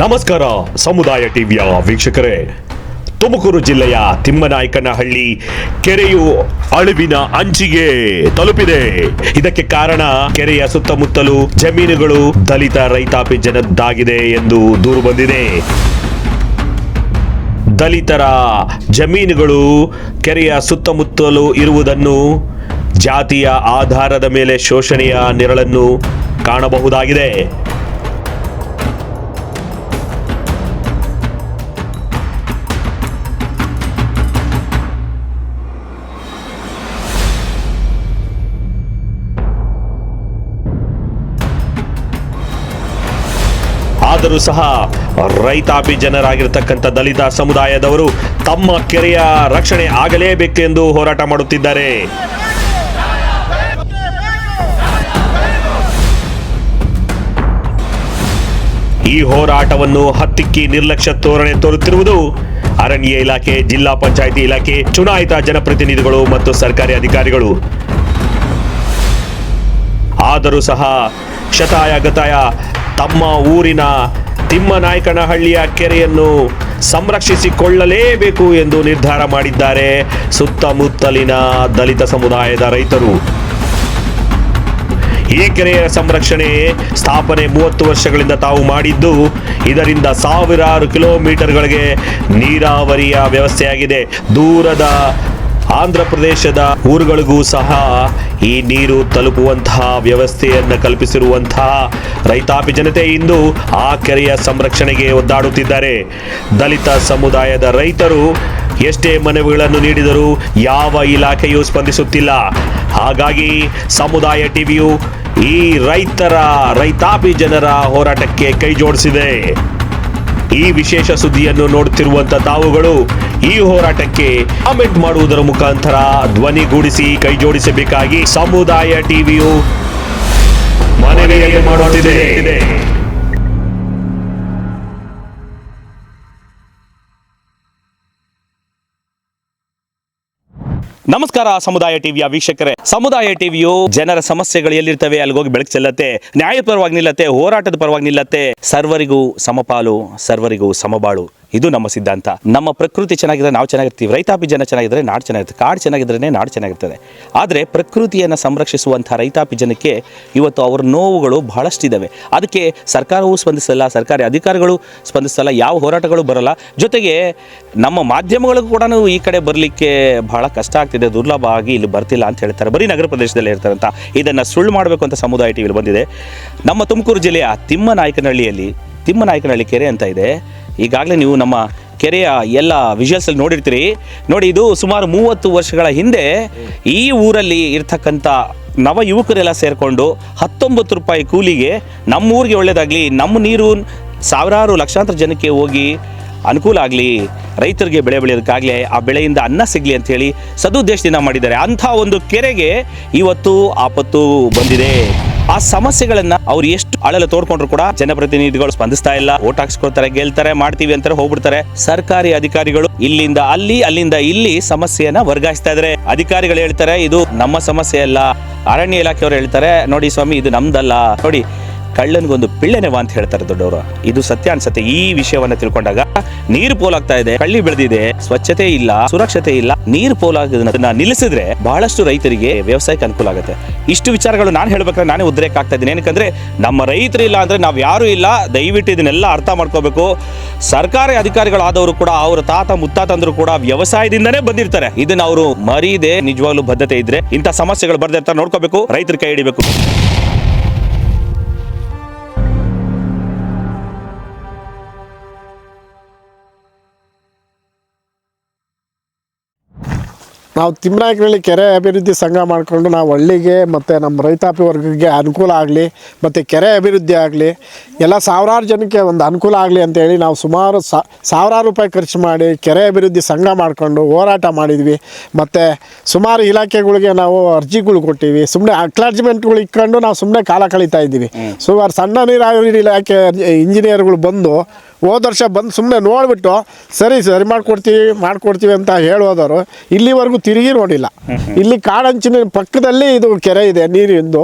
ನಮಸ್ಕಾರ, ಸಮುದಾಯ ಟಿವಿಯ ವೀಕ್ಷಕರೇ. ತುಮಕೂರು ಜಿಲ್ಲೆಯ ತಿಮ್ಮನಾಯಕನಹಳ್ಳಿ ಕೆರೆಯು ಅಳುವಿನ ಅಂಚಿಗೆ ತಲುಪಿದೆ. ಇದಕ್ಕೆ ಕಾರಣ ಕೆರೆಯ ಸುತ್ತಮುತ್ತಲು ಜಮೀನುಗಳು ದಲಿತ ರೈತಾಪಿ ಜನದ್ದಾಗಿದೆ ಎಂದು ದೂರು ಬಂದಿದೆ. ದಲಿತರ ಜಮೀನುಗಳು ಕೆರೆಯ ಸುತ್ತಮುತ್ತಲು ಇರುವುದನ್ನು ಜಾತಿಯ ಆಧಾರದ ಮೇಲೆ ಶೋಷಣೆಯ ನೆರಳನ್ನು ಕಾಣಬಹುದಾಗಿದೆ. ಆದರೂ ಸಹ ರೈತಾಪಿ ಜನರಾಗಿರ್ತಕ್ಕಂಥ ದಲಿತ ಸಮುದಾಯದವರು ತಮ್ಮ ಕೆರೆಯ ರಕ್ಷಣೆ ಆಗಲೇಬೇಕೆಂದು ಹೋರಾಟ ಮಾಡುತ್ತಿದ್ದಾರೆ. ಈ ಹೋರಾಟವನ್ನು ಹತ್ತಿಕ್ಕಿ ನಿರ್ಲಕ್ಷ್ಯ ತೋರಣೆ ತೋರುತ್ತಿರುವುದು ಅರಣ್ಯ ಇಲಾಖೆ, ಜಿಲ್ಲಾ ಪಂಚಾಯಿತಿ ಇಲಾಖೆ, ಚುನಾಯಿತ ಜನಪ್ರತಿನಿಧಿಗಳು ಮತ್ತು ಸರ್ಕಾರಿ ಅಧಿಕಾರಿಗಳು. ಆದರೂ ಸಹ ಶತಾಯ ಗತಾಯ ತಮ್ಮ ಊರಿನ ತಿಮ್ಮನಾಯಕನಹಳ್ಳಿಯ ಕೆರೆಯನ್ನು ಸಂರಕ್ಷಿಸಿಕೊಳ್ಳಲೇಬೇಕು ಎಂದು ನಿರ್ಧಾರ ಮಾಡಿದ್ದಾರೆ ಸುತ್ತಮುತ್ತಲಿನ ದಲಿತ ಸಮುದಾಯದ ರೈತರು. ಈ ಕೆರೆಯ ಸಂರಕ್ಷಣೆ ಸ್ಥಾಪನೆ ಮೂವತ್ತು ವರ್ಷಗಳಿಂದ ತಾವು ಮಾಡಿದ್ದು, ಇದರಿಂದ ಸಾವಿರಾರು ಕಿಲೋಮೀಟರ್ಗಳಿಗೆ ನೀರಾವರಿಯ ವ್ಯವಸ್ಥೆಯಾಗಿದೆ. ದೂರದ ಆಂಧ್ರ ಪ್ರದೇಶದ ಊರುಗಳಿಗೂ ಸಹ ಈ ನೀರು ತಲುಪುವಂತಹ ವ್ಯವಸ್ಥೆಯನ್ನು ಕಲ್ಪಿಸಿರುವಂತಹ ರೈತಾಪಿ ಜನತೆ ಇಂದು ಆ ಕೆರೆಯ ಸಂರಕ್ಷಣೆಗೆ ಒದ್ದಾಡುತ್ತಿದ್ದಾರೆ. ದಲಿತ ಸಮುದಾಯದ ರೈತರು ಎಷ್ಟೇ ಮನವಿಗಳನ್ನು ನೀಡಿದರೂ ಯಾವ ಇಲಾಖೆಯೂ ಸ್ಪಂದಿಸುತ್ತಿಲ್ಲ. ಹಾಗಾಗಿ ಸಮುದಾಯ ಟಿವಿಯು ಈ ರೈತರ, ರೈತಾಪಿ ಜನರ ಹೋರಾಟಕ್ಕೆ ಕೈ ಜೋಡಿಸಿದೆ ಈ ವಿಶೇಷ ಸುದ್ದಿಯನ್ನು ನೋಡುತ್ತಿರುವಂತ ತಾವುಗಳು ಈ ಹೋರಾಟಕ್ಕೆ ಕಾಮೆಂಟ್ ಮಾಡುವುದರ ಮುಖಾಂತರ ಧ್ವನಿಗೂಡಿಸಿ ಕೈಜೋಡಿಸಬೇಕಾಗಿ ಸಮುದಾಯ ಟಿವಿಯು ಮನವಿಯಲ್ಲಿ ಮಾಡುತ್ತಿದೆ. ನಮಸ್ಕಾರ ಸಮುದಾಯ ಟಿವಿಯ ವೀಕ್ಷಕರೇ. ಸಮುದಾಯ ಟಿವಿಯು ಜನರ ಸಮಸ್ಯೆಗಳು ಎಲ್ಲಿರ್ತವೆ, ಅಲ್ಲಿಗೆ ಹೋಗಿ ಬೆಳಕು ಚೆಲ್ಲತ್ತೆ, ನ್ಯಾಯದ ಪರವಾಗಿ ನಿಲ್ಲತ್ತೆ, ಹೋರಾಟದ ಪರವಾಗಿ ನಿಲ್ಲತ್ತೆ. ಸರ್ವರಿಗೂ ಸಮಪಾಲು, ಸರ್ವರಿಗೂ ಸಮಬಾಳು. ಇದು ನಮ್ಮ ಸಿದ್ಧಾಂತ. ನಮ್ಮ ಪ್ರಕೃತಿ ಚೆನ್ನಾಗಿದ್ರೆ ನಾವು ಚೆನ್ನಾಗಿರ್ತೀವಿ. ರೈತಾಪಿ ಜನ ಚೆನ್ನಾಗಿದ್ರೆ ನಾಡು ಚೆನ್ನಾಗಿರುತ್ತೆ. ಕಾಡು ಚೆನ್ನಾಗಿದ್ರೆ ನಾಡು ಚೆನ್ನಾಗಿರ್ತದೆ. ಆದರೆ ಪ್ರಕೃತಿಯನ್ನು ಸಂರಕ್ಷಿಸುವಂಥ ರೈತಾಪಿ ಜನಕ್ಕೆ ಇವತ್ತು ಅವರ ನೋವುಗಳು ಬಹಳಷ್ಟಿದ್ದಾವೆ ಅದಕ್ಕೆ ಸರ್ಕಾರವೂ ಸ್ಪಂದಿಸಲ್ಲ, ಸರ್ಕಾರಿ ಅಧಿಕಾರಿಗಳು ಸ್ಪಂದಿಸಲ್ಲ, ಯಾವ ಹೋರಾಟಗಳು ಬರಲ್ಲ. ಜೊತೆಗೆ ನಮ್ಮ ಮಾಧ್ಯಮಗಳಿಗೂ ಕೂಡ ಈ ಕಡೆ ಬರಲಿಕ್ಕೆ ಬಹಳ ಕಷ್ಟ ಆಗ್ತಿದೆ. ದುರ್ಲಭ ಆಗಿ ಇಲ್ಲಿ ಬರ್ತಿಲ್ಲ ಅಂತ ಹೇಳ್ತಾರೆ. ಬರೀ ನಗರ ಪ್ರದೇಶದಲ್ಲಿ ಇರ್ತಾರೆ ಅಂತ ಇದನ್ನು ಸುಳ್ಳು ಮಾಡಬೇಕು ಅಂತ ಸಮುದಾಯ ಟಿವಿಲಿ ಬಂದಿದೆ. ನಮ್ಮ ತುಮಕೂರು ಜಿಲ್ಲೆಯ ತಿಮ್ಮನಾಯಕನಹಳ್ಳಿಯಲ್ಲಿ, ತಿಮ್ಮನಾಯಕನಹಳ್ಳಿ ಕೆರೆ ಅಂತ ಇದೆ. ಈಗಾಗಲೇ ನೀವು ನಮ್ಮ ಕೆರೆಯ ಎಲ್ಲ ವಿಜುವಲ್ಸ್ ಅಲ್ಲಿ ನೋಡಿರ್ತೀರಿ. ನೋಡಿ, ಇದು ಸುಮಾರು ಮೂವತ್ತು ವರ್ಷಗಳ ಹಿಂದೆ ಈ ಊರಲ್ಲಿ ಇರ್ತಕ್ಕಂಥ ನವ ಯುವಕರೆಲ್ಲ ಸೇರಿಕೊಂಡು ಹತ್ತೊಂಬತ್ತು ರೂಪಾಯಿ ಕೂಲಿಗೆ ನಮ್ಮ ಊರಿಗೆ ಒಳ್ಳೆಯದಾಗಲಿ ನಮ್ಮ ನೀರು ಸಾವಿರಾರು ಲಕ್ಷಾಂತರ ಜನಕ್ಕೆ ಹೋಗಿ ಅನುಕೂಲ ಆಗಲಿ, ರೈತರಿಗೆ ಬೆಳೆ ಬೆಳೆಯೋದಕ್ಕಾಗಲಿ, ಆ ಬೆಳೆಯಿಂದ ಅನ್ನ ಸಿಗಲಿ ಅಂತೇಳಿ ಸದುದ್ದೇಶದಿಂದ ಮಾಡಿದ್ದಾರೆ. ಅಂಥ ಒಂದು ಕೆರೆಗೆ ಇವತ್ತು ಆಪತ್ತು ಬಂದಿದೆ. ಆ ಸಮಸ್ಯೆಗಳನ್ನ ಅವ್ರು ಎಷ್ಟು ಅಳಲು ತೋಡ್ಕೊಂಡ್ರು ಕೂಡ ಜನಪ್ರತಿನಿಧಿಗಳು ಸ್ಪಂದಿಸ್ತಾ ಇಲ್ಲ. ಓಟ್ ಹಾಕ್ಸ್ಕೊಳ್ತಾರೆ, ಗೆಲ್ತಾರೆ, ಮಾಡ್ತೀವಿ ಅಂತಾರೆ, ಹೋಗ್ಬಿಡ್ತಾರೆ. ಸರ್ಕಾರಿ ಅಧಿಕಾರಿಗಳು ಇಲ್ಲಿಂದ ಅಲ್ಲಿ, ಅಲ್ಲಿಂದ ಇಲ್ಲಿ ಸಮಸ್ಯೆಯನ್ನ ವರ್ಗಾಯಿಸ್ತಾ ಇದ್ದಾರೆ ಅಧಿಕಾರಿಗಳು ಹೇಳ್ತಾರೆ, ಇದು ನಮ್ಮ ಸಮಸ್ಯೆ ಅಲ್ಲ. ಅರಣ್ಯ ಇಲಾಖೆಯವರು ಹೇಳ್ತಾರೆ, ನೋಡಿ ಸ್ವಾಮಿ, ಇದು ನಮ್ದಲ್ಲ. ನೋಡಿ ಕಳ್ಳನಿಗೊಂದು ಪಿಳ್ಳೆನೆವ ಅಂತ ಹೇಳ್ತಾರೆ ದೊಡ್ಡವರು. ಇದು ಸತ್ಯ ಅನ್ಸತ್ತೆ. ಈ ವಿಷಯವನ್ನ ತಿಳ್ಕೊಂಡಾಗ ನೀರು ಪೋಲಾಗ್ತಾ ಇದೆ, ಕಳ್ಳಿ ಬೆಳೆದಿದೆ, ಸ್ವಚ್ಛತೆ ಇಲ್ಲ, ಸುರಕ್ಷತೆ ಇಲ್ಲ, ನೀರು ಪೋಲಾಗೋದನ್ನ ನಿಲ್ಲಿಸಿದ್ರೆ ಬಹಳಷ್ಟು ರೈತರಿಗೆ ವ್ಯವಸಾಯಕ್ಕೆ ಅನುಕೂಲ ಆಗುತ್ತೆ. ಇಷ್ಟು ವಿಚಾರಗಳು ನಾನು ಹೇಳ್ಬೇಕಾದ್ರೆ ನಾನೇ ಉದ್ರೇಕ ಆಗ್ತಾ ಇದ್ದೀನಿ. ಏನಕ್ಕಂದ್ರೆ, ನಮ್ಮ ರೈತರು ಇಲ್ಲ ಅಂದ್ರೆ ನಾವು ಯಾರು ಇಲ್ಲ. ದಯವಿಟ್ಟು ಇದನ್ನೆಲ್ಲ ಅರ್ಥ ಮಾಡ್ಕೋಬೇಕು. ಸರ್ಕಾರಿ ಅಧಿಕಾರಿಗಳಾದವರು ಕೂಡ, ಅವರ ತಾತ, ಮುತ್ತಾತಂದ್ರು ಕೂಡ ವ್ಯವಸಾಯದಿಂದನೇ ಬಂದಿರ್ತಾರೆ. ಇದನ್ನ ಅವರು ಮರೀದೆ ನಿಜವಾಗ್ಲೂ ಬದ್ಧತೆ ಇದ್ರೆ ಇಂಥ ಸಮಸ್ಯೆಗಳು ಬರ್ದಿರ್ತಾರೆ ನೋಡ್ಕೋಬೇಕು. ರೈತರ ಕೈ ಹಿಡಿಬೇಕು. ನಾವು ತಿಮ್ಮನಾಯಕನಹಳ್ಳಿ ಕೆರೆ ಅಭಿವೃದ್ಧಿ ಸಂಘ ಮಾಡಿಕೊಂಡು ನಾವು ಹಳ್ಳಿಗೆ ಮತ್ತು ನಮ್ಮ ರೈತಾಪಿ ವರ್ಗಕ್ಕೆ ಅನುಕೂಲ ಆಗಲಿ ಮತ್ತು ಕೆರೆ ಅಭಿವೃದ್ಧಿ ಆಗಲಿ ಎಲ್ಲ ಸಾವಿರಾರು ಜನಕ್ಕೆ ಒಂದು ಅನುಕೂಲ ಆಗಲಿ ಅಂತೇಳಿ ನಾವು ಸುಮಾರು ಸಾವಿರಾರು ರೂಪಾಯಿ ಖರ್ಚು ಮಾಡಿ ಕೆರೆ ಅಭಿವೃದ್ಧಿ ಸಂಘ ಮಾಡಿಕೊಂಡು ಹೋರಾಟ ಮಾಡಿದ್ವಿ. ಮತ್ತು ಸುಮಾರು ಇಲಾಖೆಗಳಿಗೆ ನಾವು ಅರ್ಜಿಗಳು ಕೊಟ್ಟಿವಿ. ಸುಮ್ಮನೆ ಅಕ್ಲಾಜ್ಮೆಂಟ್ಗಳು ಇಟ್ಕೊಂಡು ನಾವು ಸುಮ್ಮನೆ ಕಾಲ ಕಳೀತಾ ಇದ್ದೀವಿ. ಸುಮಾರು ಸಣ್ಣ ನೀರಾವರಿ ಇಲಾಖೆ ಇಂಜಿನಿಯರ್ಗಳು ಬಂದು ಹೋದ ವರ್ಷ ಬಂದು ಸುಮ್ಮನೆ ನೋಡಿಬಿಟ್ಟು ಸರಿ ಸರಿ ಮಾಡಿಕೊಡ್ತೀವಿ ಮಾಡಿಕೊಡ್ತೀವಿ ಅಂತ ಹೇಳೋದವರು ಇಲ್ಲಿವರೆಗೂ ತಿರುಗಿ ನೋಡಿಲ್ಲ ಇಲ್ಲಿ. ಕಾಡಂಚಿನ ಪಕ್ಕದಲ್ಲಿ ಇದು ಕೆರೆ ಇದೆ ನೀರಿಂದು.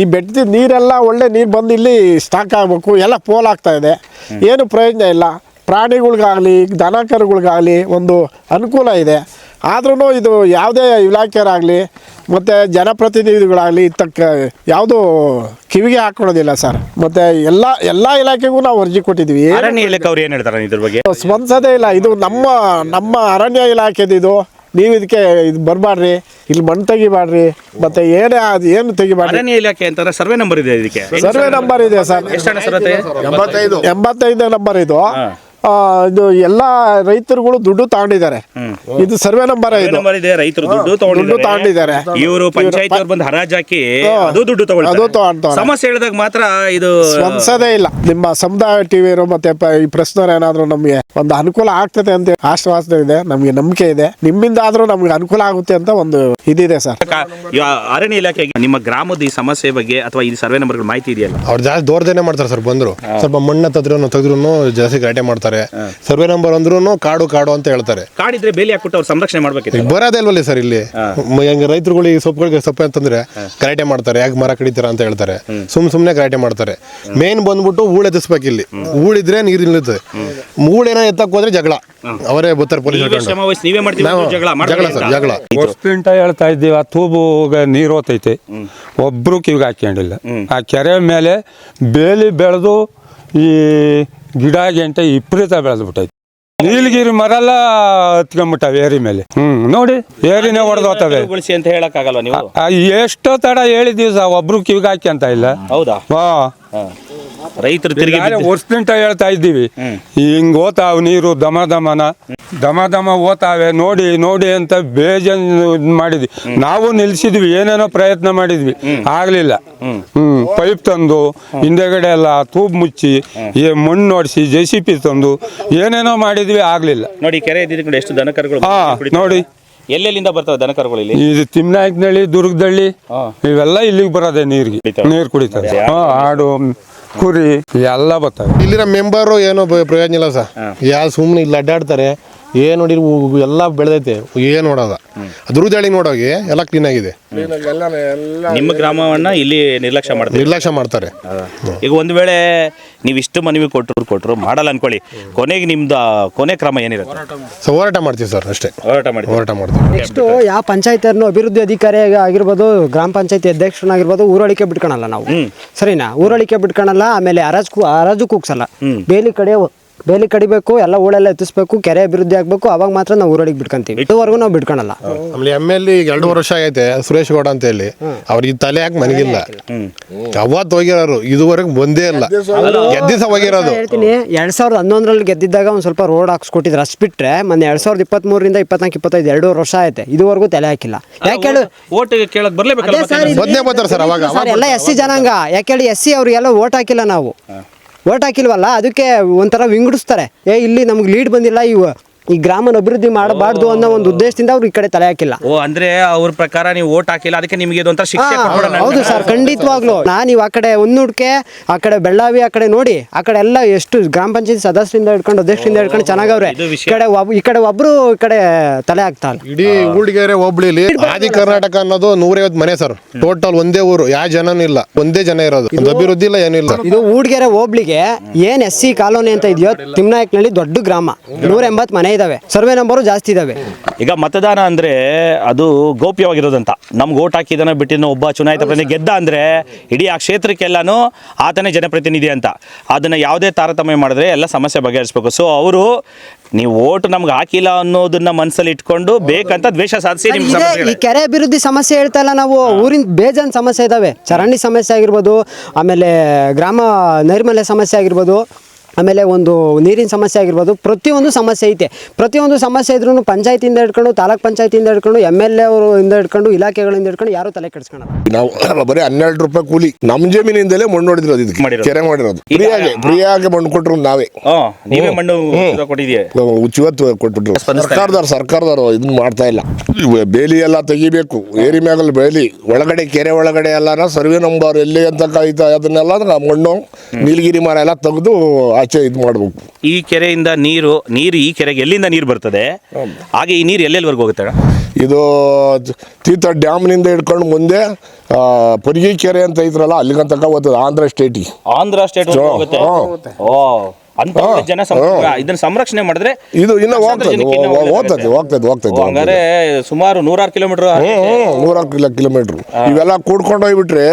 ಈ ಬೆಟ್ಟದ ನೀರೆಲ್ಲ ಒಳ್ಳೆ ನೀರು ಬಂದು ಇಲ್ಲಿ ಸ್ಟಾಕ್ ಆಗಬೇಕು ಎಲ್ಲ ಪೋಲ್ ಆಗ್ತಾ ಇದೆ. ಏನು ಪ್ರಯೋಜನ ಇಲ್ಲ. ಪ್ರಾಣಿಗಳಿಗಾಗಲಿ ದನ ಕರುಗಳ್ಗಾಗಲಿ ಒಂದು ಅನುಕೂಲ ಇದೆ. ಆದ್ರೂ ಇದು ಯಾವುದೇ ಇಲಾಖೆಯರಾಗಲಿ ಮತ್ತು ಜನಪ್ರತಿನಿಧಿಗಳಾಗಲಿ ತಕ್ಕ ಯಾವುದೂ ಕಿವಿಗೆ ಹಾಕೊಳ್ಳೋದಿಲ್ಲ ಸರ್. ಮತ್ತು ಎಲ್ಲ ಎಲ್ಲ ಇಲಾಖೆಗೂ ನಾವು ಅರ್ಜಿ ಕೊಟ್ಟಿದ್ವಿ ಅರಣ್ಯ ಇಲಾಖೆ ಅವ್ರು ಏನು ಹೇಳ್ತಾರೆ ಇದ್ರ ಬಗ್ಗೆ? ಸ್ಪಂದಿಸೋದೇ ಇಲ್ಲ. ಇದು ನಮ್ಮ ನಮ್ಮ ಅರಣ್ಯ ಇಲಾಖೆದು ಇದು ನೀವು ಇದಕ್ಕೆ ಇದು ಬರಬಾಡ್ರಿ ಇಲ್ಲಿ ಮಣ್ಣು ತೆಗಿಬಾಡ್ರಿ ಮತ್ತೆ ಏನೇ ಅದು ಏನು ತೆಗಿಬಾರ್ದು ಅರಣ್ಯ ಇಲಾಖೆ ಅಂತಂದ್ರೆ ಸರ್ವೆ ನಂಬರ್ ಇದೆ ಇದಕ್ಕೆ? ಸರ್ವೆ ನಂಬರ್ ಇದೆ ಸರ್. ಎಷ್ಟು ಎಂಬತ್ತೈದು. ಎಂಬತ್ತೈದು ನಂಬರ್ ಇದು. ಇದು ಎಲ್ಲ ರೈತರುಗಳು ದುಡ್ಡು ತಗೊಂಡಿದ್ದಾರೆ. ಇದು ಸರ್ವೆ ನಂಬರ್ ಇದು ನಂಬರ್ ಇದೆ ರೈತರು ದುಡ್ಡು ದುಡ್ಡು ತಗೊಂಡಿದ್ದಾರೆ. ಇವರು ಪಂಚಾಯತ್ ಅವ್ರು ಬಂದು ಹರಾಜ್ ಹಾಕಿ ಅದು ದುಡ್ಡು ಅದು. ಸಮಸ್ಯೆ ಹೇಳಿದಾಗ ಮಾತ್ರ ಇದು ಸ್ಪಂದಿಸೋದೇ ಇಲ್ಲ. ನಿಮ್ಮ ಸಮುದಾಯ ಟಿವಿ ಮತ್ತೆ ಪ- ಈ ಪ್ರಶ್ನವ್ರು ಏನಾದ್ರು ನಮಗೆ ಒಂದು ಅನುಕೂಲ ಆಗ್ತದೆ ಅಂತ ಆಶ್ವಾಸನೆ ಇದೆ ನಮಗೆ ನಂಬಿಕೆ ಇದೆ. ನಿಮ್ಮಿಂದ ಆದ್ರೂ ನಮ್ಗೆ ಅನುಕೂಲ ಆಗುತ್ತೆ ಅಂತ ಒಂದು ಇದಿದೆ ಸರ್. ಕ- ಯಾ- ಅರಣ್ಯ ಇಲಾಖೆಗೆ ನಿಮ್ಮ ಗ್ರಾಮದ ಈ ಸಮಸ್ಯೆ ಬಗ್ಗೆ ಅಥವಾ ಈ ಸರ್ವೆ ನಂಬರ್ ಮಾಹಿತಿ ಇದೆಯಲ್ಲ? ಅವ್ರು ಜಾಸ್ತಿ ದೋರ್ದೇನೆ ಮಾಡ್ತಾರೆ ಸರ್ ಬಂದ್ರು. ಸ್ವಲ್ಪ ಮಣ್ಣ ತೆಗೆದ್ರು ತೆಗೆದ್ರು ಜಾಸ್ತಿ ಗಾಟೆ ಮಾಡ್ತಾರೆ. ಸರ್ವೆ ನಂಬರ್ ಅಂದ್ರೂ ಕಾಡು ಕಾಡು ಅಂತ ಹೇಳ್ತಾರೆ. ಕಾಡಿದ್ರೆ ಬೇಲಿ ಹಾಕ್ಬಿಟ್ಟು ಅವ್ರು ಸಂರಕ್ಷಣೆ ಮಾಡ್ಬೇಕಿತ್ತು ಈಗ ಬರೋದೇ ಇಲ್ವಲ್ಲ ಸರ್ ಇಲ್ಲಿ? ಮ- ರೈತರುಗಳು ಈ ಸೊಪ್ಪುಗಳಿಗೆ ಸೊಪ್ಪು ಅಂತಂದ್ರೆ ಗಲಾಟೆ ಮಾಡ್ತಾರೆ. ಯಾಕೆ ಮರ ಕಡಿತೀರಾ ಅಂತ ಹೇಳ್ತಾರೆ. ಸುಮ್ ಸುಮ್ನೆ ಕರಾಟೆ ಮಾಡ್ತಾರೆ. ಮೇನ್ ಬಂದ್ಬಿಟ್ಟು ಹೂಳು ಎತ್ತಿಸ್ಬೇಕು ಇಲ್ಲಿ. ಹೂಳಿದ್ರೆ ನೀರು ನಿಲ್ಲುತ್ತೆ. ಮೂಳೆನ ಎತ್ತಕ್ಕೆ ಹೋದ್ರೆ ಜಗಳ. ಅವರೇ ಬರ್ತಾರೆ ಪೊಲೀಸ್ ಜಗಳ ಜಗಳ ಸರ್. ಜಗಳ. ಹೇಳ್ತಾ ಇದ್ದೀವಿ. ಆ ತೂಬುಗೆ ನೀರು ಹೋತೈತೆ. ಒಬ್ರು ಕಿವಿಗೆ ಹಾಕೊಂಡಿಲ್ಲ ಆ ಕೆರೆ ಮೇಲೆ ಬೇಲಿ ಬೆಳೆದು ಈ ಗಿಡ ಗಂಟೆ ವಿಪರೀತ ಬೆಳೆದ್ಬಿಟ್ಟೈತೆ. ನೀಲಗಿರಿ ಮರಲ್ಲ ಹತ್ಕೊಂಡ್ಬಿಟ್ಟವೆ ಏರಿ ಮೇಲೆ. ಹ್ಮ್ ನೋಡಿ ಏರಿನೇ ಹೊಡೆದೋತವೆ ಉಳಿಸಿ ಅಂತ ಹೇಳಕ್ಕಾಗಲ್ಲ ನೀವು? ಎಷ್ಟೋ ತಡ ಹೇಳಿದೀವಿ ಸಾ ಒಬ್ರು ಕಿವಿಗೆ ಅಂತ ಇಲ್ಲ. ಹೌದಾ? ಹಾ. ಹಾ. ರೈತರು ತಿರುಗಿ ವರ್ಷದಿಂದ ಹೇಳ್ತಾ ಇದ್ದೀವಿ. ಹಿಂಗ್ ಹೋತಾವ್ ನೀರು ದಮ ದಮನ. ದಮ ದಮ ಓತಾವೆ ನೋಡಿ ನೋಡಿ ಅಂತ ಬೇಜನ್ ಇದ್ ಮಾಡಿದ್ವಿ. ನಾವು ನಿಲ್ಸಿದ್ವಿ ಏನೇನೋ ಪ್ರಯತ್ನ ಮಾಡಿದ್ವಿ. ಆಗ್ಲಿಲ್ಲ. ಹ್ಮ್ ಪೈಪ್ ತಂದು ಹಿಂದೆಗಡೆ ಎಲ್ಲ ತೂಬ್ ಮುಚ್ಚಿ ಏ ಮಣ್ಣು ನೋಡಿಸಿ ಜೆ ಸಿ ಪಿ ತಂದು ಏನೇನೋ ಮಾಡಿದ್ವಿ ಆಗ್ಲಿಲ್ಲ. ನೋಡಿ ಕೆರೆ ಎಷ್ಟು ದನಕರುಗಳು ಹಾ ನೋಡಿ. ಎಲ್ಲೆಲ್ಲಿಂದ ಬರ್ತವೆ ದನಕರುಗಳು ಇಲ್ಲಿ? ಇದು ತಿಮ್ನಾಯ್ಕನಹಳ್ಳಿ ದುರ್ಗದಳ್ಳಿ. ಇವೆಲ್ಲ ಇಲ್ಲಿಗೆ ಬರೋದೆ ನೀರಿಗೆ. ನೀರು ಕುಡಿತಾರೆ ಹಾ ಆಡು ಕುರಿ ಎಲ್ಲ ಬರ್ತವೆ. ಇಲ್ಲಿನ ಮೆಂಬರು ಏನೋ ಪ್ರ- ಪ್ರಯೋಜನ ಇಲ್ಲ ಸರ್. ಯಾರು ಸುಮ್ಮನೆ ಇಲ್ಲಿ ಅಡ್ಡಾಡ್ತಾರೆ ಏನು ನೋಡಿ ಉ- ಎಲ್ಲ ಬೆಳೆದೈತೆ. ಏನು ನೋಡೋದ ದುರ್ದಳಿ ನೋಡೋಗಿ ಎಲ್ಲ ಕ್ಲೀನ್ ಆಗಿದೆ. ನಿಮ್ಮ ಗ್ರಾಮವನ್ನ ಇಲ್ಲಿ ನಿರ್ಲಕ್ಷ್ಯ ಮಾಡ್ತಾರೆ. ನಿರ್ಲಕ್ಷ್ಯ ಮಾಡ್ತಾರೆ. ಈಗ ಒಂದು ವೇಳೆ ನೀವು ಇಷ್ಟು ಮನವಿ ಕೊಟ್ಟರು ಕೊಟ್ಟರು ಮಾಡಲ್ಲ ಅನ್ಕೊಳ್ಳಿ. ಕೊನೆಗೆ ನಿಮ್ದು ಕೊನೆ ಕ್ರಮ ಏನಿರುತ್ತೆ? ಸೊ ಹೋರಾಟ ಮಾಡ್ತೀವಿ ಸರ್ ಅಷ್ಟೇ. ಹೋರಾಟ ಮಾಡಿ ಹೋರಾಟ ಮಾಡ್ತೀವಿ. ನೆಕ್ಸ್ಟ್ ಯಾವ ಪಂಚಾಯತ್ ಅಭಿವೃದ್ಧಿ ಅಧಿಕಾರಿ ಆಗಿರ್ಬೋದು ಗ್ರಾಮ ಪಂಚಾಯತಿ ಅಧ್ಯಕ್ಷನಾಗಿರ್ಬೋದು ಊರಳಿಕೆ ಬಿಟ್ಕೊಳಲ್ಲ ನಾವು. ಸರಿನಾ? ಊರಳಿಕೆ ಬಿಟ್ಕೊಳಲ್ಲ ಆಮೇಲೆ ಅರಾಜು ಕು- ಹರಾಜು ಕೂಗ್ಸಲ್ಲ. ಬೇಲಿ ಕಡೆ ಬೇಲಿ ಕಡಿಬೇಕು ಎಲ್ಲ ಊಳೆಲ್ಲ ಎತ್ತಿಸಬೇಕು ಕೆರೆ ಅಭಿವೃದ್ಧಿ ಆಗಬೇಕು ಅವಾಗ ಮಾತ್ರ ನಾವು ಊರಳಿಗೆ ಬಿಟ್ಕೊಂತೀವಿ. ಇದುವರೆಗೂ ನಾವು ಬಿಟ್ಕೊಳಲ್ಲ. ಆಮೇಲೆ ಎಂ ಎಲ್ ಈಗ ಎರಡು ವರ್ಷ ಆಗೈತೆ ಸುರೇಶ್ ಗೌಡ ಅಂತ ಹೇಳಿ. ಅವ್ರಿಗೆ ತಲೆ ಯಾಕೆ ಮನಗಿಲ್ಲ. ಅವತ್ತು ಹೋಗಿರೋರು? ಇದುವರೆಗೂ ಬಂದೇ ಇಲ್ಲ ಗೆದ್ದಿಸ ಹೋಗಿರೋದು. ಹೇಳ್ತೀನಿ ಎರಡ್ ಸಾವಿರದ ಹನ್ನೊಂದರಲ್ಲಿ ಗೆದ್ದಿದ್ದಾಗ ಒಂದು ಸ್ವಲ್ಪ ರೋಡ್ ಹಾಕ್ಸ್ಕೊಟ್ಟಿದ್ರು. ಅಷ್ಟು ಬಿಟ್ರೆ ಮೊನ್ನೆ ಎರಡ್ ಸಾವಿರದ ಇಪ್ಪತ್ಮೂರರಿಂದ ಇಪ್ಪತ್ನಾಲ್ಕು ಇಪ್ಪತ್ತೈದು ಎರಡು ವರ್ಷ ಆಯ್ತೆ ಇದುವರೆಗೂ ತಲೆ ಹಾಕಿಲ್ಲ. ಯಾಕೆ ಹೇಳು? ಓಟ್ ಕೇಳಕ್ ಸರ್ ಅವಾಗ ಸರ್ ಎಲ್ಲ ಎಸ್ ಸಿ ಜನಾಂಗ. ಯಾಕೇಳಿ ಎಸ್ ಸಿ ಅವ್ರಿಗೆಲ್ಲ ಓಟ್ ಹಾಕಿಲ್ಲ ನಾವು. ಓಟ್ ಹಾಕಿಲ್ವಲ್ಲ ಅದಕ್ಕೆ ಒಂಥರ ವಿಂಗಡಿಸ್ತಾರೆ. ಏ ಇಲ್ಲಿ ನಮ್ಗೆ ಲೀಡ್ ಬಂದಿಲ್ಲ ಇವು. ಈ ಗ್ರಾಮನ ಅಭಿವೃದ್ಧಿ ಮಾಡಬಾರ್ದು ಅನ್ನೋ ಒಂದು ಉದ್ದೇಶದಿಂದ ಅವ್ರು ಈ ಕಡೆ ತಲೆ ಹಾಕಿಲ್ಲ. ಓ ಅಂದ್ರೆ ಅವ್ರ ಪ್ರಕಾರ ನೀವು ಓಟ್ ಹಾಕಿಲ್ಲ ಅದಕ್ಕೆ ನಿಮಗೆ ಶಿಕ್ಷೆ ಕೊಟ್ಬಿಡೋಣ ಹೌದು ಸರ್ ಖಂಡಿತವಾಗ್ಲು. ನಾನು ಇವ್ ಆ ಕಡೆ ಒಂದುಡ್ಕೆ ಆ ಕಡೆ ಬೆಳ್ಳಾವಿ ಆ ಕಡೆ ನೋಡಿ ಆ ಕಡೆ ಎಲ್ಲ ಎಷ್ಟು ಗ್ರಾಮ ಪಂಚಾಯತ್ ಸದಸ್ಯರಿಂದ ಹಿಡ್ಕೊಂಡು ಅಧ್ಯಕ್ಷರಿಂದ ಹಿಡ್ಕೊಂಡು ಚೆನ್ನಾಗವ್ರೆ. ಇದು ಈ ವಿಷಯ. ಕಡೆ ಒಬ್- ಈ ಕಡೆ ಒಬ್ರು ಈ ಕಡೆ ತಲೆ ಹಾಕ್ತಾ ಇಲ್ಲ. ಇಡೀ ಊಳಿಗೆರೆ ಹೋಬಳಿಲಿ ಆದಿ ಕರ್ನಾಟಕ ಅನ್ನೋದು ನೂರೈವತ್ತು ಮನೆ ಸರ್. ಟೋಟಲ್ ಒಂದೇ ಊರು. ಯಾವ ಜನನೂ ಇಲ್ಲ. ಒಂದೇ ಜನ ಇರೋದು. ಒಂದು ಅಭಿವೃದ್ಧಿ ಇಲ್ಲ ಏನಿಲ್ಲ ಇದು ಊಡ್ಗೆರೆ ಹೋಬ್ಳಿಗೆ ಏನ್ ಎಸ್ ಸಿ ಕಾಲೋನಿ ಅಂತ ಇದೆಯೋ ತಿಮ್ನಾಯಕ್ನಲ್ಲಿ ದೊಡ್ಡ ಗ್ರಾಮ. ನೂರ ಎಂಬತ್ ಮನೆ ಇದಾವೆ. ಸರ್ವೆ ನಂಬರು ಜಾಸ್ತಿ ಇದಾವೆ. ಈಗ ಮತದಾನ ಅಂದ್ರೆ ಅದು ಗೌಪ್ಯವಾಗಿರೋದಂತ. ನಮ್ಗೆ ಓಟ್ ಹಾಕಿದನ ಬಿಟ್ಟಿನ ಒಬ್ಬ ಚುನಾಯಿತ ಪ್ರತಿನಿಧಿ ಗೆದ್ದ ಅಂದ್ರೆ ಇಡೀ ಆ ಕ್ಷೇತ್ರಕ್ಕೆಲ್ಲಾನು ಆತನೇ ಜನಪ್ರತಿನಿಧಿ ಅಂತ. ಅದನ್ನ ಯಾವುದೇ ತಾರತಮ್ಯ ಮಾಡಿದ್ರೆ ಎಲ್ಲ ಸಮಸ್ಯೆ ಬಗೆಹರಿಸಬೇಕು. ಸೊ ಅವರು ನೀವು ಓಟ್ ನಮ್ಗೆ ಹಾಕಿಲ್ಲ ಅನ್ನೋದನ್ನ ಮನಸ್ಸಲ್ಲಿ ಇಟ್ಕೊಂಡು ಬೇಕಂತ ದ್ವೇಷ ಸಾಧಿಸಿ ಇದೆ ಸಮಸ್ಯೆ ಈ ಕೆರೆ ಅಭಿವೃದ್ಧಿ ಸಮಸ್ಯೆ ಹೇಳ್ತಾ ಇಲ್ಲ ನಾವು ಊರಿನ ಬೇಜಾನ್ ಸಮಸ್ಯೆ ಇದಾವೆ. ಚರಂಡಿ ಸಮಸ್ಯೆ ಆಗಿರ್ಬೋದು ಆಮೇಲೆ ಗ್ರಾಮ ನೈರ್ಮಲ್ಯ ಸಮಸ್ಯೆ ಆಗಿರ್ಬೋದು ಆಮೇಲೆ ಒಂದು ನೀರಿನ ಸಮಸ್ಯೆ ಆಗಿರ್ಬೋದು ಪ್ರತಿಯೊಂದು ಸಮಸ್ಯೆ ಐತೆ. ಪ್ರತಿಯೊಂದು ಸಮಸ್ಯೆ ಇದ್ರೂ ಪಂಚಾಯತಿಯಿಂದ ಹಿಡ್ಕೊಂಡು ತಾಲೂಕ್ ಪಂಚಾಯತಿಯಿಂದ ಹಿಡ್ಕೊಂಡು ಎಂ ಎಲ್ ಎ ಅವರು ಇಂದ ಹಿಡ್ಕೊಂಡು ಇಲಾಖೆಗಳಿಂದ ಹಿಡ್ಕೊಂಡು ಯಾರು ತಲೆ ಕೆಡಿಸ್ಕೊಳಲ್ಲ. ನಾವು ಬರೀ ಹನ್ನೆರಡು ರೂಪಾಯಿ ಕೂಲಿ ನಮ್ಮ ಜಮೀನಿಂದಲೇ ಮಣ್ಣು ಹೊಡೆದಿರೋದು ಇದಕ್ಕೆ. ಕೆರೆ ಮಾಡಿರೋದು. ಫ್ರೀಯಾಗಿ ಫ್ರೀಯಾಗಿ ಮಣ್ಣು ಕೊಟ್ಟರು ನಾವೇ. ನೀವೇ ಮಣ್ಣು ಉಚಿವತ್ತು ಕೊಟ್ಬಿಟ್ರು ಸರ್ಕಾರದವ್ರು ಸರ್ಕಾರದವ್ರು ಇದನ್ನ ಮಾಡ್ತಾ ಇಲ್ಲ. ಬೇಲಿ ಎಲ್ಲ ತೆಗಿಬೇಕು. ಏರಿ ಮ್ಯಾಗಲ್ ಬೇಲಿ ಒಳಗಡೆ ಕೆರೆ ಒಳಗಡೆ ಎಲ್ಲಾನ ಸರ್ವೆ ನಂಬರ್ ಎಲ್ಲಿ ಅಂತ ಕಾಯ್ತಾ ಅದನ್ನೆಲ್ಲ ನಾವು ಮಣ್ಣು ನೀಲಗಿರಿ ಮರ ಎಲ್ಲ ತೆಗೆದು ಆಚೆ ಇದು ಮಾಡಬೇಕು. ಈ ಕೆರೆಯಿಂದ ನೀರು ನೀರು ಈ ಕೆರೆಗೆ ಎಲ್ಲಿಂದ ನೀರು ಬರ್ತದೆ? ಹಾಗೆ ಈ ನೀರು ಎಲ್ಲೆಲ್ಲಿವರೆಗೂ ಹೋಗುತ್ತೆ ಅಣ್ಣ? ಇದು ತೀರ್ಥ ಡ್ಯಾಮ್ನಿಂದ ಹಿಡ್ಕೊಂಡು ಮುಂದೆ ಆ, ಪೊರ್ಗಿ ಕೆರೆ ಅಂತ ಇದ್ರಲ್ಲ ಅಲ್ಲಿಗಂತ ತನಕ ಹೋಗ್ತದೆ ಆಂಧ್ರ ಸ್ಟೇಟಿಗೆ ಆಂಧ್ರ ಸ್ಟೇಟ್ ಹೋಗುತ್ತೆ. ಓ. ಅಂತ ಜನ. ಇದನ್ನ ಸಂರಕ್ಷಣೆ ಮಾಡಿದ್ರೆ ಇದು ಇನ್ನ ಹೋಗ್ತದೆ ಹೋಗ್ತದೆ ಹೋಗ್ತದೆ ಹೋಗ್ತದೆ ಹಂಗಾರೆ ಸುಮಾರು ನೂರಾರು ಕಿಲೋಮೀಟರ್ ನೂರಾರು ಕಿಲೋ ಕಿಲೋಮೀಟರ್. ಇವೆಲ್ಲ ಕೂಡ್ಕೊಂಡು ಹೋಗ್ಬಿಟ್ರೆ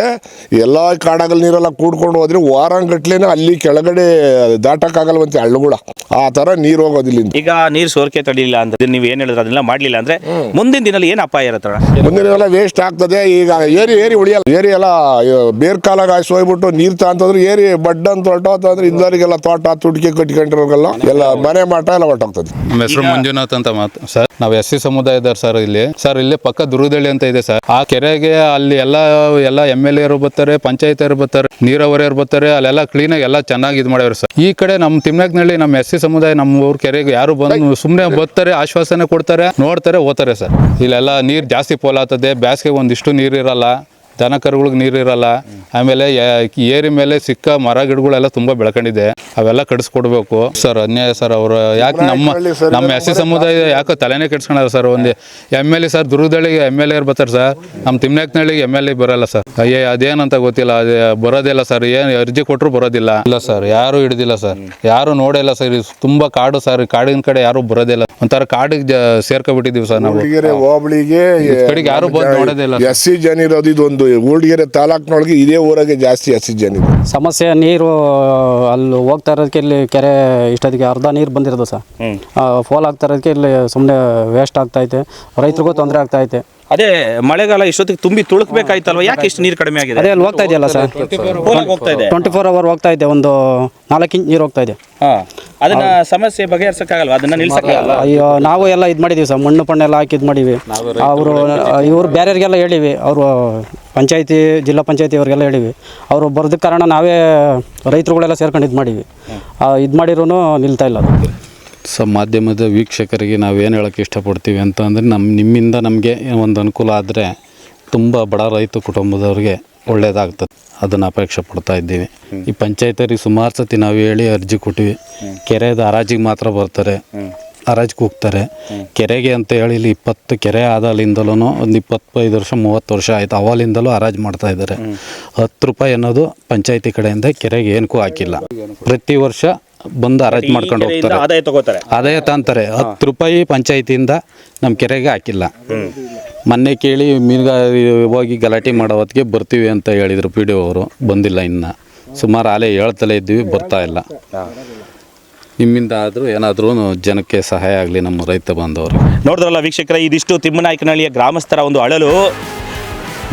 ಎಲ್ಲ ಕಾಡಾಗಲ್ ನೀರೆಲ್ಲ ಕೂಡ್ಕೊಂಡು ಹೋದ್ರೆ ವಾರಂಗಟ್ಲೆನೆ ಅಲ್ಲಿ ಕೆಳಗಡೆ ದಾಟಕ್ಕಾಗಲ್ವಂತೆ ಹಳ್ಳುಗಳ. ಆ ತರ ನೀರು ಹೋಗೋದಿಲ್ಲ ಈಗ ನೀರು ಸೋರಿಕೆ ತಡಿಲಿಲ್ಲ ಅಂದ್ರೆ ನೀವು ಏನ್ ಹೇಳಿದ್ರೆ ಅದನ್ನೆಲ್ಲ ಮಾಡ್ಲಿಲ್ಲ ಅಂದ್ರೆ ಮುಂದಿನ ದಿನ ಏನ್ ಅಪಾಯ ಇರತ್ತ ಮುಂದಿನ ದಿನ ವೇಸ್ಟ್ ಆಗ್ತದೆ ಈಗ ಏರಿ ಏರಿ ಉಳಿಯಲ್ಲ. ಏರಿ ಎಲ್ಲ ಬೇರ್ ಕಾಲಾಗ ಹಾಯ್ಸಿ ಹೋಗ್ಬಿಟ್ಟು ನೀರು ತಾಂತಂದ್ರೆ ಏರಿ ಬಡ್ಡ ಅಂತ ಹೊರಟೋತಂದ್ರೆ ಇಂದವರಿಗೆಲ್ಲ ತೋಟ ತುಟಿಕೆ ಕಟ್ಕೊಂಡಿರೋಲ್ಲ ಎಲ್ಲ ಮನೆ ಮಾಟ ಎಲ್ಲ ಹೊಟ್ಟೋಗ್ತದೆ ನಮ್ಮ ಹೆಸರು ಮಂಜುನಾಥ್ ಅಂತ ಮಾತು ಸರ್ ನಾವು ಎಸ್ ಸಿ ಸಮುದಾಯದವ್ರು ಸರ್ ಇಲ್ಲಿ. ಸರ್ ಇಲ್ಲಿ ಪಕ್ಕ ದುರ್ಗದಳ್ಳಿ ಅಂತ ಇದೆ ಸರ್. ಆ ಕೆರೆಗೆ ಅಲ್ಲಿ ಎಲ್ಲ ಎಲ್ಲ ಎಂ ಎಲ್ ಎರು ಬರ್ತಾರೆ ಪಂಚಾಯತಿಯರು ಬರ್ತಾರೆ ನೀರಾವರಿಯರು ಬರ್ತಾರೆ ಅಲ್ಲೆಲ್ಲ ಕ್ಲೀನ್ ಆಗಿ ಎಲ್ಲ ಚೆನ್ನಾಗಿ ಇದು ಮಾಡ್ಯಾರ ಸರ್. ಈ ಕಡೆ ನಮ್ಮ ತಿಮ್ನಾಕ್ನಳ್ಳಿ ನಮ್ಮ ಎಸ್ ಸಿ ಸಮುದಾಯ ನಮ್ಮ ಊರ್ ಕೆರೆಗೆ ಯಾರು ಬಂದು ಸುಮ್ಮನೆ ಬರ್ತಾರೆ ಆಶ್ವಾಸನೆ ಕೊಡ್ತಾರೆ ನೋಡ್ತಾರೆ ಓದ್ತಾರೆ ಸರ್. ಇಲ್ಲೆಲ್ಲ ನೀರು ಜಾಸ್ತಿ ಪೋಲಾಗ್ತದೆ ಬ್ಯಾಸ್ಗೆ ಒಂದಿಷ್ಟು ನೀರು ಇರಲ್ಲ ದನ ಕರುಗಳಿಗೆ ನೀರು ಇರಲ್ಲ ಆಮೇಲೆ ಏರಿ ಮೇಲೆ ಸಿಕ್ಕ ಮರ ಗಿಡಗಳೆಲ್ಲ ತುಂಬಾ ಬೆಳ್ಕೊಂಡಿದೆ. ಅವೆಲ್ಲ ಕಡಿಸ್ಕೊಡ್ಬೇಕು. ಸರ್ ಅನ್ಯಾಯ ಸರ್ ಅವರು. ಯಾಕೆ ನಮ್ಮ ನಮ್ಮ ಎಸ್ ಸಿ ಸಮುದಾಯ ಯಾಕೆ ತಲೆನೇ ಕೆಡ್ಸ್ಕೊಂಡಾರ ಸರ್ ಒಂದು ಎಂ ಎಲ್ ಎ ಸರ್ ದುರ್ಗದಳ್ಳಿಗೆ ಎಂ ಎಲ್ ಎ ಬರ್ತಾರೆ ಸರ್. ನಮ್ಮ ತಿಮ್ನಾಕ್ನಳ್ಳಿಗೆ ಎಂ ಎಲ್ ಎ ಬರಲ್ಲ ಸರ್. ಅಯ್ಯೇ ಅದೇನಂತ ಗೊತ್ತಿಲ್ಲ. ಅದೇ ಬರೋದಿಲ್ಲ ಸರ್. ಏನು ಅರ್ಜಿ ಕೊಟ್ಟರು ಬರೋದಿಲ್ಲ. ಇಲ್ಲ ಸರ್ ಯಾರು ಹಿಡಿದಿಲ್ಲ ಸರ್. ಯಾರು ನೋಡಿಲ್ಲ ಸರ್. ಇದು ತುಂಬ ಕಾಡು ಸರ್. ಕಾಡಿನ ಕಡೆ ಯಾರು ಬರೋದಿಲ್ಲ. ಒಂಥರ ಕಾಡಿಗೆ ಸೇರ್ಕೊಬಿಟ್ಟಿದ್ದೀವಿ ಸೇರ್ಕೊಬಿಟ್ಟಿದೀವಿ ಸರ್ ನಾವು. ಹೋಬಳಿಗೆ ಕಡೆಗೆ ಯಾರು ಬಂದು ನೋಡೋದಿಲ್ಲ ಎಸ್ ಸಿ ಜನ ಇರೋದು ಇದೊಂದು. ಊಳ್ಗೆರೆ ತಾಲೂಕ್ನೊಳಗೆ ಇದೇ ಊರಾಗೆ ಜಾಸ್ತಿ ಎಸ್ ಸಿ ಜನ ಇದೆ ಸಮಸ್ಯೆ ನೀರು ಅಲ್ಲಿ ಹೋಗ್ತಾ ಇರೋದಕ್ಕೆ ಇಲ್ಲಿ ಕೆರೆ ಇಷ್ಟೊತ್ತಿಗೆ ಅರ್ಧ ನೀರು ಬಂದಿರೋದು ಸರ್. ಫೋಲ್ ಆಗ್ತಾ ಇರೋದಕ್ಕೆ ಇಲ್ಲಿ ಸುಮ್ಮನೆ ವೇಸ್ಟ್ ಆಗ್ತೈತೆ ರೈತರಿಗೂ ತೊಂದರೆ ಆಗ್ತೈತೆ ಅದೇ ಮಳೆಗಾಲ ಇಷ್ಟೊತ್ತಿಗೆ ತುಂಬಿ ತುಳುಕ್ಬೇಕಾಯ್ತಲ್ವಾ? ಯಾಕೆ ಇಷ್ಟು ನೀರು ಕಡಿಮೆ ಆಗಿದೆ? ಅದೇ ಅಲ್ಲಿ ಹೋಗ್ತಾ ಇದೆಯಲ್ಲ ಸರ್? ಪೋಲಾಗ್ ಹೋಗ್ತಾ ಇದೆ. ಟ್ವೆಂಟಿ ಫೋರ್ ಅವರ್ ಹೋಗ್ತಾ ಇದೆ ಒಂದು ನಾಲ್ಕು ಇಂಚ್ ನೀರು ಹೋಗ್ತಾ ಇದೆ. ಹಾ. ಅದನ್ನ ಸಮಸ್ಯೆ ಬಗೆಹರಿಸಕ್ಕಾಗಲ್ವಾ? ಅದನ್ನ ನಿಲ್ಸಕ್ಕಾಗಲ್ಲ ಅಯ್ಯೋ ನಾವು ಎಲ್ಲ ಇದು ಮಾಡಿದೀವಿ ಸರ್ ಮಣ್ಣು ಪಣ್ಣು ಎಲ್ಲ ಹಾಕಿ ಇದು ಮಾಡೀವಿ ಅವರು ಇವರು ಬೇರೆಯವ್ರಿಗೆಲ್ಲ ಹೇಳಿವಿ ಅವರು ಪಂಚಾಯತಿ ಜಿಲ್ಲಾ ಪಂಚಾಯತಿ ಅವ್ರಿಗೆಲ್ಲ ಹೇಳಿವಿ. ಅವರು ಬರೋದಕ್ಕೆ ಕಾರಣ ನಾವೇ ರೈತರುಗಳೆಲ್ಲ ಸೇರ್ಕೊಂಡು ಇದು ಮಾಡೀವಿ. ಇದು ಮಾಡಿರೂ ನಿಲ್ತಾ ಇಲ್ಲ ಅದು ಸೊ ಮಾಧ್ಯಮದ ವೀಕ್ಷಕರಿಗೆ ಏನು ಹೇಳೋಕ್ಕೆ ಇಷ್ಟಪಡ್ತೀವಿ ಅಂತ ಅಂದರೆ ನಮ್ಮ ನಿಮ್ಮಿಂದ ನಮಗೆ ಒಂದು ಅನುಕೂಲ ಆದರೆ ತುಂಬ ಬಡ ರೈತ ಕುಟುಂಬದವ್ರಿಗೆ ಒಳ್ಳೆಯದಾಗ್ತದೆ ಅದನ್ನು ಅಪೇಕ್ಷೆ ಪಡ್ತಾ ಇದ್ದೀವಿ. ಈ ಪಂಚಾಯತರಿಗೆ ಸುಮಾರು ಸತಿ ನಾವು ಹೇಳಿ ಅರ್ಜಿ ಕೊಟ್ಟಿವಿ. ಕೆರೆದ ಹರಾಜಿಗೆ ಮಾತ್ರ ಬರ್ತಾರೆ. ಹರಾಜಿಗೆ ಹೋಗ್ತಾರೆ. ಕೆರೆಗೆ ಅಂತ ಹೇಳಿ ಇಲ್ಲಿ ಇಪ್ಪತ್ತು ಕೆರೆ ಅಲ್ಲಿಂದಲೂ ಒಂದು ಇಪ್ಪತ್ತೈದು ವರ್ಷ ಮೂವತ್ತು ವರ್ಷ ಆಯಿತು. ಅವಾಗಿಂದಲೂ ಹರಾಜು ಮಾಡ್ತಾ ಇದ್ದಾರೆ. ಹತ್ತು ರೂಪಾಯಿ ಅನ್ನೋದು ಪಂಚಾಯತಿ ಕಡೆಯಿಂದ ಕೆರೆಗೆ ಏನಕ್ಕೂ ಹಾಕಿಲ್ಲ. ಪ್ರತಿ ವರ್ಷ ಬಂದು ಅರೇಂಜ್ ಮಾಡ್ಕೊಂಡು ಹೋಗ್ತಾರೆ. ಆದಾಯ ತಗೋತಾರೆ. ಆದಾಯ ತಂತಾರೆ. ಹತ್ತು ರೂಪಾಯಿ ಪಂಚಾಯತಿಯಿಂದ ನಮ್ಮ ಕೆರೆಗೆ ಹಾಕಿಲ್ಲ. ಮೊನ್ನೆ ಕೇಳಿ ಮೀನುಗಾರಿ ಹೋಗಿ ಗಲಾಟೆ ಮಾಡೋ ಹೊತ್ತಿಗೆ ಬರ್ತೀವಿ ಅಂತ ಹೇಳಿದರು ಪಿ ಡಿ ಅವರು. ಬಂದಿಲ್ಲ ಇನ್ನು. ಸುಮಾರು ಆಲೆ ಹೇಳ್ತಲೇ ಇದ್ದೀವಿ ಬರ್ತಾ ಇಲ್ಲ. ನಿಮ್ಮಿಂದ ಆದರೂ ಏನಾದರೂ ಜನಕ್ಕೆ ಸಹಾಯ ಆಗಲಿ ನಮ್ಮ ರೈತ ಬಾಂಧವರು. ನೋಡಿದ್ರಲ್ಲ ವೀಕ್ಷಕರ ಇದಿಷ್ಟು ತಿಮ್ಮನಾಯಕನಹಳ್ಳಿಯ ಗ್ರಾಮಸ್ಥರ ಒಂದು ಅಳಲು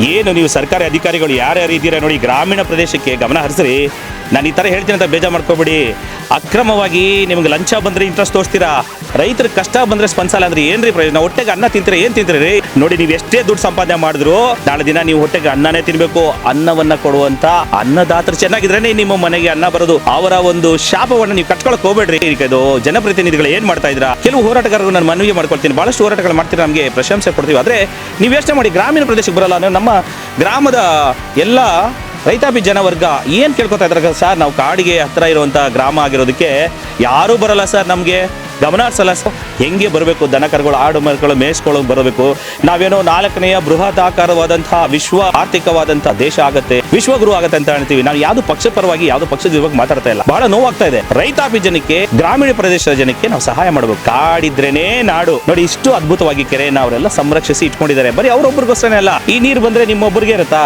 ಏನು ನೀವು ಸರ್ಕಾರಿ ಅಧಿಕಾರಿಗಳು ಯಾರ್ಯಾರು ಇದ್ದೀರಾ ನೋಡಿ ಗ್ರಾಮೀಣ ಪ್ರದೇಶಕ್ಕೆ ಗಮನ ಹರಿಸ್ರಿ. ನಾನು ಈ ಥರ ಹೇಳ್ತೀನಿ ಅಂತ ಬೇಜಾರು ಮಾಡ್ಕೋಬೇಡಿ. ಅಕ್ರಮವಾಗಿ ನಿಮ್ಗೆ ಲಂಚ ಬಂದರೆ ಇಂಟ್ರೆಸ್ಟ್ ತೋರಿಸ್ತೀರಾ? ರೈತರ ಕಷ್ಟ ಬಂದರೆ ಸ್ಪಂದಿಸಲ್ಲ ಅಂದರೆ ಏನ್ರಿ ಪ್ರಯೋಜನ? ಹೊಟ್ಟೆಗೆ ಅನ್ನ ತಿಂತೀರಾ? ಏನು ತಿಂತೀರಿ ನೋಡಿ ನೀವು ಎಷ್ಟೇ ದುಡ್ಡು ಸಂಪಾದನೆ ಮಾಡಿದ್ರು, ನಾಳೆ ದಿನ ನೀವು ಹೊಟ್ಟೆಗೆ ಅನ್ನನೇ ತಿನ್ಬೇಕು. ಅನ್ನವನ್ನ ಕೊಡುವಂತ ಅನ್ನದಾತರು ಚೆನ್ನಾಗಿದ್ರೇನೆ ನಿಮ್ಮ ಮನೆಗೆ ಅನ್ನ ಬರೋದು. ಅವರ ಒಂದು ಶಾಪವನ್ನು ನೀವು ಕಟ್ಕೊಳಕ್ ಹೋಗ್ಬೇಡ್ರಿ. ಇದು ಜನಪ್ರತಿನಿಧಿಗಳು ಏನ್ ಮಾಡ್ತಾ ಇದ್ರ ಕೆಲವು ಹೋರಾಟಗಾರರು ನಾನು ಮನವಿ ಮಾಡ್ಕೊಳ್ತೀನಿ. ಬಹಳಷ್ಟು ಹೋರಾಟಗಳು ಮಾಡ್ತೀರಾ ನಮಗೆ? ಪ್ರಶಂಸೆ ಕೊಡ್ತೀವಿ. ಆದ್ರೆ ನೀವು ಯೋಚನೆ ಮಾಡಿ ಗ್ರಾಮೀಣ ಪ್ರದೇಶಕ್ಕೆ ಬರಲ್ಲ ಅಂದ್ರೆ ನಮ್ಮ ಗ್ರಾಮದ ಎಲ್ಲ ರೈತಾಪಿ ಜನವರ್ಗ ಏನು ಕೇಳ್ಕೊತಾ ಇದ್ದಾರೆ ಸರ್? ನಾವು ಕಾಡಿಗೆ ಹತ್ರ ಇರುವಂಥ ಗ್ರಾಮ ಆಗಿರೋದಕ್ಕೆ ಯಾರೂ ಬರಲ್ಲ ಸರ್ ನಮಗೆ. ಗಮನ ಹರಿಸಲ್ಲ ಸರ್ ಹೆಂಗೆ ಬರಬೇಕು? ದನ ಕರುಗಳು, ಆಡು ಮರಗಳು ಮೇಯಿಸ್ಕೊಳ್ಳೋ ಬರಬೇಕು. ನಾವೇನೋ ನಾಲ್ಕನೆಯ ಬೃಹತ್ ಆಕಾರವಾದಂತಹ ವಿಶ್ವ ಆರ್ಥಿಕವಾದಂತಹ ದೇಶ ಆಗತ್ತೆ, ವಿಶ್ವಗುರು ಆಗತ್ತೆ ಅಂತ ಹೇಳ್ತೀವಿ. ನಾವು ಯಾವ್ದು ಪಕ್ಷ ಪರವಾಗಿ, ಯಾವ್ದು ಪಕ್ಷದ ಇವಾಗ ಮಾತಾಡ್ತಾ ಇಲ್ಲ. ಬಹಳ ನೋವಾಗ್ತಾ ಇದೆ. ರೈತಾಪಿ ಜನಕ್ಕೆ, ಗ್ರಾಮೀಣ ಪ್ರದೇಶದ ಜನಕ್ಕೆ ನಾವು ಸಹಾಯ ಮಾಡಬೇಕು. ಕಾಡಿದ್ರೇನೆ ನಾಡು. ನೋಡಿ, ಇಷ್ಟು ಅದ್ಭುತವಾಗಿ ಕೆರೆಯನ್ನ ಅವರೆಲ್ಲ ಸಂರಕ್ಷಿಸಿ ಇಟ್ಕೊಂಡಿದ್ದಾರೆ. ಬರೀ ಅವ್ರೊಬ್ರಿಗೋಸ್ಕರನೇ ಅಲ್ಲ, ಈ ನೀರು ಬಂದ್ರೆ ನಿಮ್ಮೊಬ್ಬರಿಗೆ ಇರುತ್ತಾ?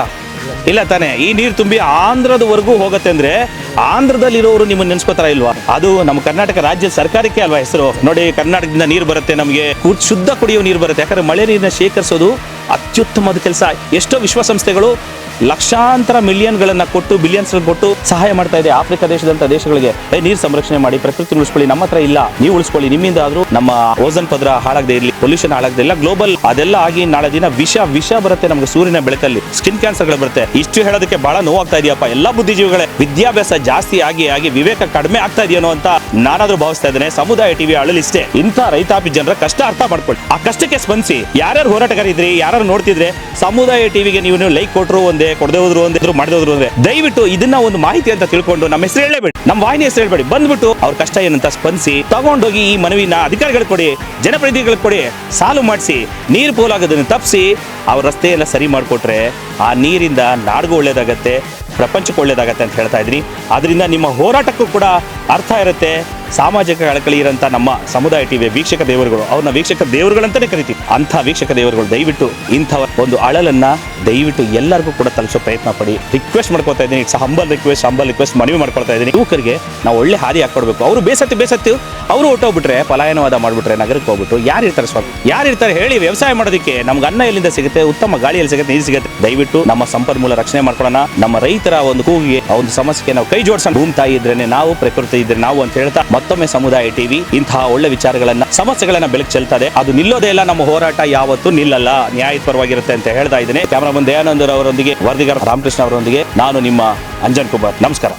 ಇಲ್ಲ ತಾನೆ. ಈ ನೀರು ತುಂಬಿ ಆಂಧ್ರದವರೆಗೂ ಹೋಗುತ್ತೆ ಅಂದ್ರೆ ಆಂಧ್ರದಲ್ಲಿರೋರು ನಿಮ್ಮನ್ನ ನೆನ್ಸ್ಕೋತಾರ ಇಲ್ವಾ? ಅದು ನಮ್ಮ ಕರ್ನಾಟಕ ರಾಜ್ಯ ಸರ್ಕಾರಕ್ಕೆ ಅಲ್ವಾ ಹೆಸರು? ನೋಡಿ, ಕರ್ನಾಟಕದಿಂದ ನೀರು ಬರುತ್ತೆ ನಮಗೆ. ಶುದ್ಧ ಕುಡಿಯುವ ನೀರು ಬರುತ್ತೆ. ಯಾಕಂದ್ರೆ ಮಳೆ ನೀರನ್ನ ಶೇಖರಿಸೋದು ಅತ್ಯುತ್ತಮವಾದ ಕೆಲಸ. ಎಷ್ಟೋ ವಿಶ್ವಸಂಸ್ಥೆಗಳು ಲಕ್ಷಾಂತರ ಮಿಲಿಯನ್ಗಳನ್ನ ಕೊಟ್ಟು ಬಿಲಿಯನ್ಸ್ ಕೊಟ್ಟು ಸಹಾಯ ಮಾಡ್ತಾ ಇದೆ ಆಫ್ರಿಕಾ ದೇಶದಂತ ದೇಶಗಳಿಗೆ. ನೀರು ಸಂರಕ್ಷಣೆ ಮಾಡಿ, ಪ್ರಕೃತಿ ಉಳಿಸ್ಕೊಳ್ಳಿ. ನಮ್ಮ ಹತ್ರ ಇಲ್ಲ. ನೀವು ಉಳಿಸ್ಕೊಳ್ಳಿ. ನಿಮ್ಮಿಂದ ಆದ್ರೂ ನಮ್ಮ ಓಜನ್ ಪದ್ರ ಹಾಳಾಗದೆ ಇರಲಿ, ಪೊಲ್ಯೂಷನ್ ಹಾಳಾಗದೆ ಇಲ್ಲ. ಗ್ಲೋಬಲ್ ಅದೆಲ್ಲ ಆಗಿ ನಾಳೆ ದಿನ ವಿಷ ವಿಷ ಬರುತ್ತೆ ನಮ್ಗೆ ಸೂರ್ಯನ ಬೆಳಕಲ್ಲಿ. ಸ್ಕಿನ್ ಕ್ಯಾನ್ಸರ್ಗಳು ಬರುತ್ತೆ. ಇಷ್ಟು ಹೇಳೋದಕ್ಕೆ ಬಹಳ ನೋವಾಗ್ತಾ ಇದೆಯಪ್ಪ. ಎಲ್ಲ ಬುದ್ಧಿಜೀವಿಗಳೇ, ವಿದ್ಯಾಭ್ಯಾಸ ಜಾಸ್ತಿ ಆಗಿ ಆಗಿ ವಿವೇಕ ಕಡಿಮೆ ಆಗ್ತಾ ಇದೆಯೋ ಅಂತ ನಾನಾದ್ರೂ ಭಾವಿಸ್ತಾ ಇದ್ದೇನೆ. ಸಮುದಾಯ ಟಿವಿ ಅಳಲಿಷ್ಟೇ ಇಂಥ ರೈತಾಪಿ ಜನರ ಕಷ್ಟ ಅರ್ಥ ಮಾಡ್ಕೊಳ್ಳಿ. ಆ ಕಷ್ಟಕ್ಕೆ ಸ್ಪಂದಿಸಿ ಯಾರ್ಯಾರು ಹೋರಾಟಗಾರಿದ್ರಿ ಯಾರು ನೋಡ್ತಿದ್ರೆ, ಸಮುದಾಯ ಟಿವಿಗೆ ನೀವು ನೀವು ಲೈಕ್ ಕೊಟ್ಟರು ಒಂದೇ, ಕೊಡದೆ ಹೋದ್ರು ಒಂದೇ ಮಾಡದೆ ಹೋದ್ರು ಒಂದೇ. ದಯವಿಟ್ಟು ಇದನ್ನ ಒಂದು ಮಾಹಿತಿ ಅಂತ ತಿಳ್ಕೊಂಡು ನಮ್ಮ ಹೆಸರು ಹೇಳಬೇಡಿ ನಮ್ಮ ವಾಹಿನಿ ಹೆಸರು ಹೇಳಬೇಡಿ. ಬಂದ್ಬಿಟ್ಟು ಅವ್ರ ಕಷ್ಟ ಏನಂತ ಸ್ಪಂದಿಸಿ, ತಗೊಂಡೋಗಿ ಈ ಮನವಿನ ಅಧಿಕಾರಿಗಳಿಗೆ ಕೊಡಿ, ಜನಪ್ರತಿನಿಧಿಗಳಿಗೆ ಕೊಡಿ, ಸಾಲು ಮಾಡಿಸಿ, ನೀರು ಪೋಲಾಗೋದನ್ನು ತಪ್ಪಿಸಿ, ಅವ್ರ ರಸ್ತೆ ಎಲ್ಲ ಸರಿ ಮಾಡಿಕೊಟ್ರೆ ಆ ನೀರಿಂದ ನಾಡಿಗೂ ಒಳ್ಳೇದಾಗತ್ತೆ. ಪ್ರಪಂಚಕ್ಕೆ ಒಳ್ಳೇದಾಗತ್ತೆ ಅಂತ ಹೇಳ್ತಾ ಇದ್ರಿ. ಅದರಿಂದ ನಿಮ್ಮ ಹೋರಾಟಕ್ಕೂ ಕೂಡ ಅರ್ಥ ಇರುತ್ತೆ. ಸಾಮಾಜಿಕ ಕಳಕಳಿ ಇರೋಂಥ ನಮ್ಮ ಸಮುದಾಯ ಟಿವಿಯ ವೀಕ್ಷಕ ದೇವರುಗಳು, ಅವ್ರನ್ನ ವೀಕ್ಷಕ ದೇವರುಗಳಂತಾನೆ ಕರಿತೀವಿ. ಅಂಥ ವೀಕ್ಷಕ ದೇವರುಗಳು ದಯವಿಟ್ಟು ಇಂಥವ ಒಂದು ಅಳಲನ್ನ ದಯವಿಟ್ಟು ಎಲ್ಲರಿಗೂ ಕೂಡ ತಲುಪಿಸೋ ಪ್ರಯತ್ನ ಪಡಿ. ರಿಕ್ವೆಸ್ಟ್ ಮಾಡ್ಕೊತಾ ಇದ್ದೀನಿ. It's humble request humble request ಮನವಿ ಮಾಡ್ಕೊಳ್ತಾ ಇದ್ದೀನಿ. ಯುವಕರಿಗೆ ನಾವು ಒಳ್ಳೆ ಹಾದಿ ಹಾಕೊಡ್ಬೇಕು ಅವರು ಬೇಸತ್ತು ಬೇಸತ್ತು. ಅವರು ಹೊಟ್ಟೋಗ್ಬಿಟ್ರೆ ಪಲಾಯನವಾದ ಮಾಡಿಬಿಟ್ರೆ, ನಗರಕ್ಕೆ ಹೋಗ್ಬಿಟ್ಟು ಯಾರು ಇರ್ತಾರೆ ಸ್ವಾಮಿ? ಯಾರು ಇರ್ತಾರೆ ಹೇಳಿ, ವ್ಯವಸಾಯ ಮಾಡೋದಕ್ಕೆ ನಮ್ಗೆ ಅನ್ನ ಎಲ್ಲಿಂದ ಸಿಗುತ್ತೆ? ಉತ್ತಮ ಗಾಳಿಯಲ್ಲಿ ಸಿಗುತ್ತೆ, ನೀರು ಸಿಗುತ್ತೆ. ದಯವಿಟ್ಟು ನಮ್ಮ ಸಂಪನ್ಮೂಲ ರಕ್ಷಣೆ ಮಾಡ್ಕೊಳ್ಳೋಣ. ನಮ್ಮ ರೈತರ ಒಂದು ಕೂಗಿಗೆ ಒಂದು ಸಮಸ್ಯೆಗೆ ನಾವು ಕೈ ಜೋಡಿಸೋಣ. ಭೂಮಿ ತಾಯಿ ಇದ್ರೇನೆ ನಾವು, ಪ್ರಕೃತಿ ಇದ್ರೆ ನಾವು ಅಂತ ಹೇಳ್ತಾ ಮತ್ತೊಮ್ಮೆ ಸಮುದಾಯ ಟಿವಿ ಇಂತಹ ಒಳ್ಳೆ ವಿಚಾರಗಳನ್ನ, ಸಮಸ್ಯೆಗಳನ್ನ ಬೆಳಕು ಚೆಲ್ತದೆ. ಅದು ನಿಲ್ಲೋದೇ ಇಲ್ಲ, ನಮ್ಮ ಹೋರಾಟ ಯಾವತ್ತೂ ನಿಲ್ಲಲ್ಲ. ನ್ಯಾಯಪರವಾಗಿರುತ್ತೆ ಅಂತ ಹೇಳ್ತಾ ಇದ್ದೇನೆ. ಕ್ಯಾಮರಾಮನ್ ದಯಾನಂದರ್ ಅವರೊಂದಿಗೆ ವರದಿಗಾರ ರಾಮಕೃಷ್ಣ ಅವರೊಂದಿಗೆ ನಾನು ನಿಮ್ಮ ಅಂಜನ್ ಕುಮಾರ್. ನಮಸ್ಕಾರ.